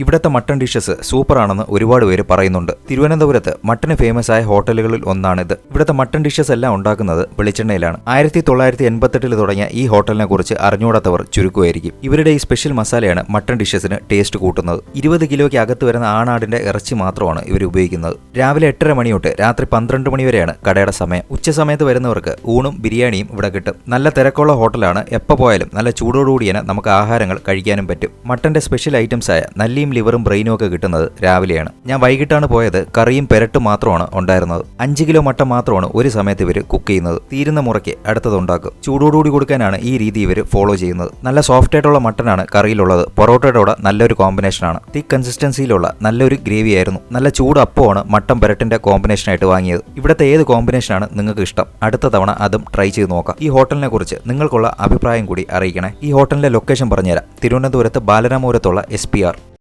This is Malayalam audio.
ഇവിടുത്തെ മട്ടൺ ഡിഷസ് സൂപ്പറാണെന്ന് ഒരുപാട് പേര് പറയുന്നുണ്ട്. തിരുവനന്തപുരത്ത് മട്ടന് ഫേമസ് ആയ ഹോട്ടലുകളിൽ ഒന്നാണിത്. ഇവിടുത്തെ മട്ടൺ ഡിഷസ് എല്ലാം ഉണ്ടാക്കുന്നത് വെളിച്ചെണ്ണയിലാണ്. ആയിരത്തി തൊള്ളായിരത്തി എൺപത്തെട്ടിൽ തുടങ്ങിയ ഈ ഹോട്ടലിനെ കുറിച്ച് അറിഞ്ഞുകൂടാത്തവർ ചുരുക്കുമായിരിക്കും. ഇവരുടെ ഈ സ്പെഷ്യൽ മസാലയാണ് മട്ടൺ ഡിഷസിന് ടേസ്റ്റ് കൂട്ടുന്നത്. ഇരുപത് കിലോയ്ക്ക് അകത്ത് വരുന്ന ആണാടിന്റെ ഇറച്ചി മാത്രമാണ് ഇവർ ഉപയോഗിക്കുന്നത്. രാവിലെ എട്ടര മണി തൊട്ട് രാത്രി പന്ത്രണ്ട് മണി വരെയാണ് കടയുടെ സമയം. ഉച്ച സമയത്ത് വരുന്നവർക്ക് ഊണും ബിരിയാണിയും ഇവിടെ കിട്ടും. നല്ല തിരക്കുള്ള ഹോട്ടലാണ് എപ്പോ പോയാലും നല്ല ചൂടോടുകൂടിയാണ് നമുക്ക് ആഹാരങ്ങൾ കഴിക്കാനും പറ്റും. മട്ടന്റെ സ്പെഷ്യൽ ഐറ്റംസ് ആയ നല്ലിയും ലിവറും ബ്രെയിനും ഒക്കെ കിട്ടുന്നത് രാവിലെയാണ്. ഞാൻ വൈകിട്ടാണ് പോയത്. കറിയും പെരട്ടും മാത്രമാണ് ഉണ്ടായിരുന്നത്. അഞ്ച് കിലോ മട്ട മാത്രമാണ് ഒരു സമയത്ത് ഇവർ കുക്ക് ചെയ്യുന്നത്. തീരുന്ന മുറയ്ക്ക് അടുത്തത് ഉണ്ടാക്കും. ചൂടോടുകൂടി കൊടുക്കാനാണ് ഈ രീതി ഇവർ ഫോളോ ചെയ്യുന്നത്. നല്ല സോഫ്റ്റ് ആയിട്ടുള്ള മട്ടനാണ് കറിയിലുള്ളത്. പൊറോട്ടയുടെ നല്ലൊരു കോമ്പിനേഷനാണ് തിക്ക് കൺസിസ്റ്റൻസിയിലുള്ള നല്ലൊരു ഗ്രേവി ആയിരുന്നു. നല്ല ചൂട് അപ്പമാണ് മട്ടൻ പെരട്ടിന്റെ കോമ്പിനേഷനായിട്ട് വാങ്ങിയത്. ഇവിടുത്തെ ഏത് കോമ്പിനേഷനാണ് നിങ്ങൾക്ക് ഇഷ്ടം? അടുത്ത തവണ അതും ട്രൈ ചെയ്ത് നോക്കാം. ഈ ഹോട്ടലിനെ കുറിച്ച് നിങ്ങൾക്കുള്ള അഭിപ്രായം കൂടി അറിയിക്കണേ. ഈ ഹോട്ടലിന്റെ ലൊക്കേഷൻ പറഞ്ഞുതരാം. തിരുവനന്തപുരത്ത് ബാലരാമപുരത്തുള്ള എസ് പി ആർ